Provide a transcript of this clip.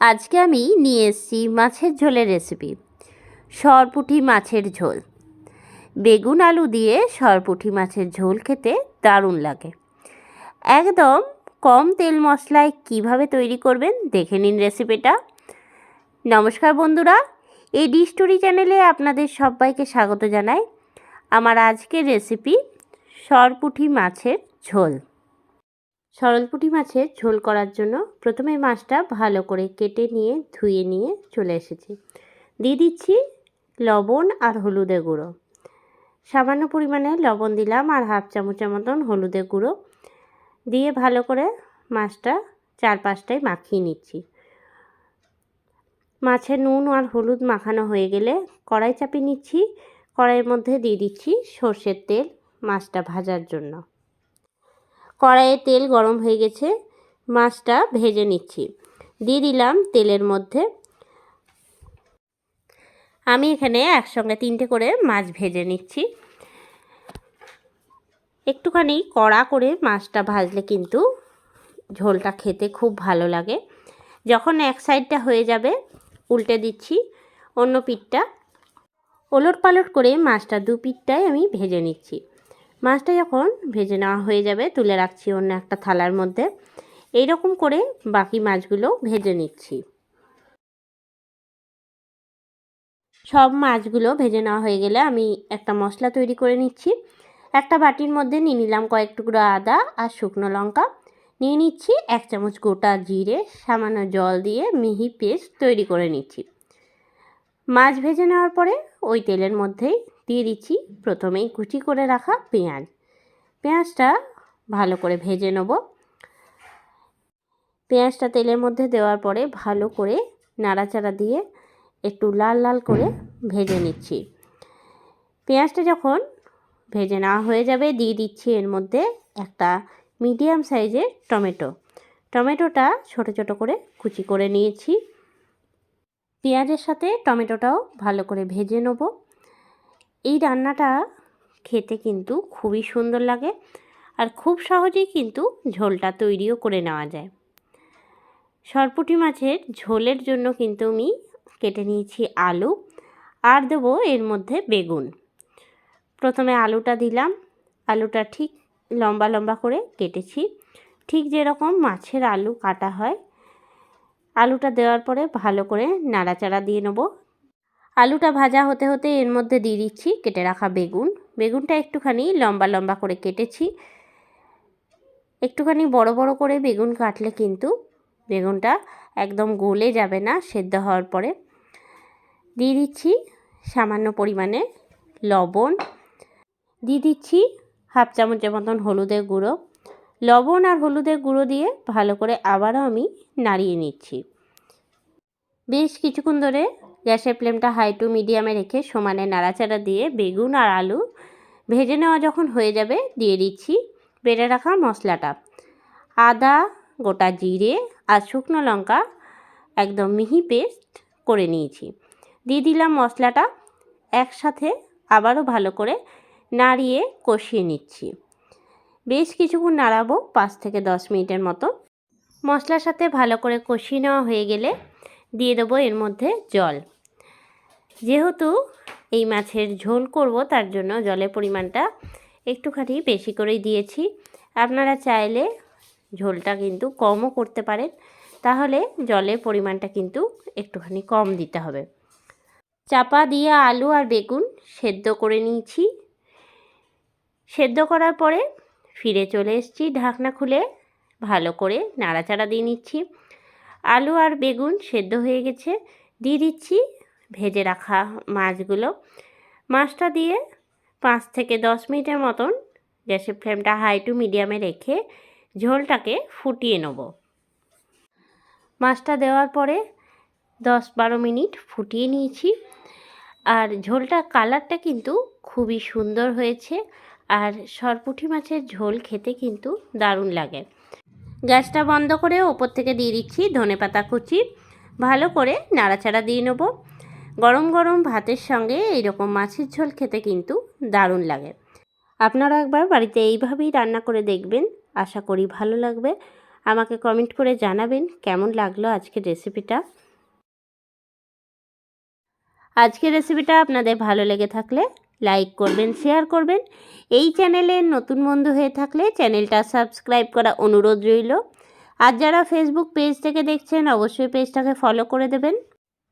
আজকে আমি নিয়ে এসেছি মাছের ঝোলের রেসিপি সরপুঁটি মাছের ঝোল। বেগুন আলু দিয়ে সরপুঁটি মাছের ঝোল খেতে দারুণ লাগে। একদম কম তেল মশলায় কীভাবে তৈরি করবেন দেখে নিন রেসিপিটা নমস্কার বন্ধুরা, এই ডি স্টোরি চ্যানেলে আপনাদের সবাইকে স্বাগত জানাই। আমার আজকের রেসিপি সরপুঁটি মাছের ঝোল। সরলপুঁটি মাছের ঝোল করার জন্য প্রথমে মাছটা ভালো করে কেটে নিয়ে, ধুয়ে নিয়ে চলে এসেছি। দিয়ে দিচ্ছি লবণ আর হলুদের গুঁড়ো। সামান্য পরিমাণে লবণ দিলাম আর হাফ চামচের মতন হলুদের গুঁড়ো। দিয়ে ভালো করে মাছটা চার পাঁচটায় মাখিয়ে নিচ্ছি। মাছের নুন আর হলুদ মাখানো হয়ে গেলে কড়াই চাপিয়ে নিচ্ছি। কড়াইয়ের মধ্যে দিয়ে দিচ্ছি সর্ষের তেল মাছটা ভাজার জন্য। কড়াইয়ে তেল গরম হয়ে গেছে, মাছটা ভেজে নিচ্ছি। দিয়ে দিলাম তেলের মধ্যে। আমি এখানে একসঙ্গে তিনটে করে মাছ ভেজে নিচ্ছি। একটুখানি কড়া করে মাছটা ভাজলে কিন্তু ঝোলটা খেতে খুব ভালো লাগে। যখন এক সাইডটা হয়ে যাবে, উল্টে দিচ্ছি অন্য পিঠটা। ওলট পালট করে মাছটা দু পিঠটাই আমি ভেজে নিচ্ছি। মাছটা যখন ভেজে নেওয়া হয়ে যাবে, তুলে রাখছি অন্য একটা থালার মধ্যে। এই রকম করে বাকি মাছগুলো ভেজে নিচ্ছি। সব মাছগুলো ভেজে নেওয়া হয়ে গেলে আমি একটা মশলা তৈরি করে নিচ্ছি। একটা বাটির মধ্যে নিয়ে নিলাম কয়েক টুকরো আদা আর শুকনো লঙ্কা। নিয়ে নিচ্ছি এক চামচ গোটা জিরে, সামান্য জল দিয়ে মিহি পেস্ট তৈরি করে নিচ্ছি। মাছ ভেজে নেওয়ার পরে ওই তেলের মধ্যেই দিয়ে দিচ্ছি। প্রথমেই কুচি করে রাখা পেঁয়াজ। পেঁয়াজটা ভালো করে ভেজে নেব। পেঁয়াজটা তেলের মধ্যে দেওয়ার পরে ভালো করে নাড়াচাড়া দিয়ে একটু লাল লাল করে ভেজে নিচ্ছি। পেঁয়াজটা যখন ভেজে নেওয়া হয়ে যাবে, দিয়ে দিচ্ছি এর মধ্যে একটা মিডিয়াম সাইজের টমেটো। টমেটোটা ছোট ছোট করে কুচি করে নিয়েছি। পেঁয়াজের সাথে টমেটোটাও ভালো করে ভেজে নেব। এই রান্নাটা খেতে কিন্তু খুবই সুন্দর লাগে আর খুব সহজেই কিন্তু ঝোলটা তৈরিও করে নেওয়া যায়। সরপুটি মাছের ঝোলের জন্য কিন্তু আমি কেটে নিয়েছি আলু আর দেবো এর মধ্যে বেগুন। প্রথমে আলুটা দিলাম, আলুটা ঠিক লম্বা লম্বা করে কেটেছি। ঠিক যেরকম মাছের আলু কাটা হয়, আলুটা দেওয়ার পরে ভালো করে নাড়াচাড়া দিয়ে নেব। আলুটা ভাজা হতে হতে এর মধ্যে দিয়ে দিচ্ছি কেটে রাখা বেগুন। বেগুনটা একটুখানি লম্বা লম্বা করে কেটেছি। একটুখানি বড় বড় করে বেগুন কাটলে কিন্তু বেগুনটা একদম গলে যাবে না, সেদ্ধ হওয়ার পরে। দিয়ে দিচ্ছি সামান্য পরিমাণে লবণ। দিয়ে দিচ্ছি হাফ চামচের মতন হলুদের গুঁড়ো। লবণ আর হলুদের গুঁড়ো দিয়ে ভালো করে আবারও আমি নাড়িয়ে নিচ্ছি। বেশ কিছুক্ষণ ধরে গ্যাসের ফ্লেমটা হাই টু মিডিয়ামে রেখে সমানে নাড়াচাড়া দিয়ে বেগুন আর আলু ভেজে নেওয়া যখন হয়ে যাবে, দিয়ে দিচ্ছি বেড়ে রাখা মশলাটা। আদা, গোটা জিরে আর শুকনো লঙ্কা একদম মিহি পেস্ট করে নিয়েছি। দিয়ে দিলাম মশলাটা, একসাথে আবারও ভালো করে নাড়িয়ে কষিয়ে নিচ্ছি। বেশ কিছুক্ষণ নাড়াবো, পাঁচ থেকে দশ মিনিটের মতো। মশলার সাথে ভালো করে কষিয়ে নেওয়া হয়ে গেলে দিয়ে দেবো এর মধ্যে জল। যেহেতু এই মাছের ঝোল করব, তার জন্য জলের পরিমাণটা একটুখানি বেশি করেই দিয়েছি। আপনারা চাইলে ঝোলটা কিন্তু কমও করতে পারেন, তাহলে জলের পরিমাণটা কিন্তু একটুখানি কম দিতে হবে। চাপা দিয়ে আলু আর বেগুন সেদ্ধ করে নিয়েছি। সেদ্ধ করার পরে ফিরে চলে এসেছি ঢাকনা খুলে, ভালো করে নাড়াচাড়া দিয়ে নিচ্ছি। আলু আর বেগুন সেদ্ধ হয়ে গেছে, দিয়ে দিচ্ছি ভেজে রাখা মাছগুলো। মাছটা দিয়ে পাঁচ থেকে দশ মিনিটের মতন গ্যাসের ফ্লেমটা হাই টু মিডিয়ামে রেখে ঝোলটাকে ফুটিয়ে নেব। মাছটা দেওয়ার পরে দশ বারো মিনিট ফুটিয়ে নিয়েছি। আর ঝোলটা কালারটা কিন্তু খুবই সুন্দর হয়েছে আর সরপুঁটি মাছের ঝোল খেতে কিন্তু দারুণ লাগে। গ্যাসটা বন্ধ করে ওপর থেকে দিয়ে দিচ্ছি ধনে পাতা কুচি। ভালো করে নাড়াচাড়া দিয়ে নেব। গরম গরম ভাতের সঙ্গে এইরকম মাছের ঝোল খেতে কিন্তু দারুণ লাগে। আপনারা একবার বাড়িতে এইভাবেই রান্না করে দেখবেন। আশা করি ভালো লাগবে। আমাকে কমেন্ট করে জানাবেন কেমন লাগল আজকের রেসিপিটা। আজকের রেসিপিটা আপনাদের ভালো লেগে থাকলে লাইক করবেন, শেয়ার করবেন। এই চ্যানেলের নতুন বন্ধু হয়ে থাকলে চ্যানেলটা সাবস্ক্রাইব করা অনুরোধ রইল। আর যারা ফেসবুক পেজ থেকে দেখছেন, অবশ্যই পেজটাকে ফলো করে দেবেন।